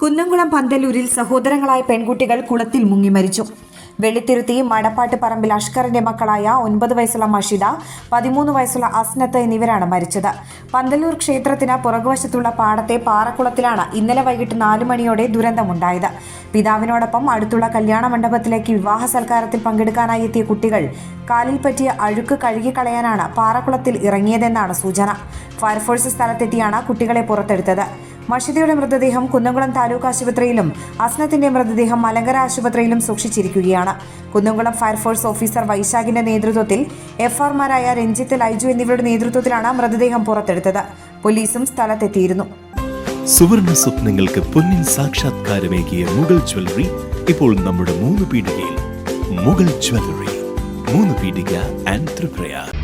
കുന്നംകുളം പന്തലൂരിൽ സഹോദരങ്ങളായ പെൺകുട്ടികൾ കുളത്തിൽ മുങ്ങി മരിച്ചു. വെള്ളിത്തിരുത്തി മടപ്പാട്ട് പറമ്പിൽ അഷ്കറിന്റെ മക്കളായ ഒൻപത് വയസ്സുള്ള മഷിദ പതിമൂന്ന് വയസ്സുള്ള അസ്നത്ത് എന്നിവരാണ് മരിച്ചത്. പന്തലൂർ ക്ഷേത്രത്തിന് പുറകുവശത്തുള്ള പാടത്തെ പാറക്കുളത്തിലാണ് ഇന്നലെ വൈകിട്ട് നാലു മണിയോടെ ദുരന്തമുണ്ടായത്. പിതാവിനോടൊപ്പം അടുത്തുള്ള കല്യാണ മണ്ഡപത്തിലേക്ക് വിവാഹ സൽക്കാരത്തിൽ പങ്കെടുക്കാനായി എത്തിയ കുട്ടികൾ കാലിൽ പറ്റിയ അഴുക്ക് കഴുകിക്കളയാനാണ് പാറക്കുളത്തിൽ ഇറങ്ങിയതെന്നാണ് സൂചന. ഫയർഫോഴ്സ് സ്ഥലത്തെത്തിയാണ് കുട്ടികളെ പുറത്തെടുത്തത്. മഷിദയുടെ മൃതദേഹം കുന്നംകുളം താലൂക്ക് ആശുപത്രിയിലും അസ്നത്തിന്റെ മൃതദേഹം മലങ്കര ആശുപത്രിയിലും സൂക്ഷിച്ചിരിക്കുകയാണ്. കുന്നംകുളം ഫയർഫോഴ്സ് ഓഫീസർ വൈശാഖിന്റെ നേതൃത്വത്തിൽ എഫ് ആർമാരായ രഞ്ജിത്ത് ലൈജു എന്നിവരുടെ നേതൃത്വത്തിലാണ് മൃതദേഹം പുറത്തെടുത്തത്. പോലീസും സ്ഥലത്തെത്തിയിരുന്നു. സുവർണ സ്വപ്നങ്ങൾക്ക് പൊന്നിൻ സാക്ഷാത്കാരമേകിയ മുഗൾ ജ്വല്ലറി ഇപ്പോൾ നമ്മുടെ മൂന്ന് പീടികയിൽ. മുഗൾ ജ്വല്ലറി മൂന്ന് പീടിക ആൻഡ് ത്രിപ്രയാർ.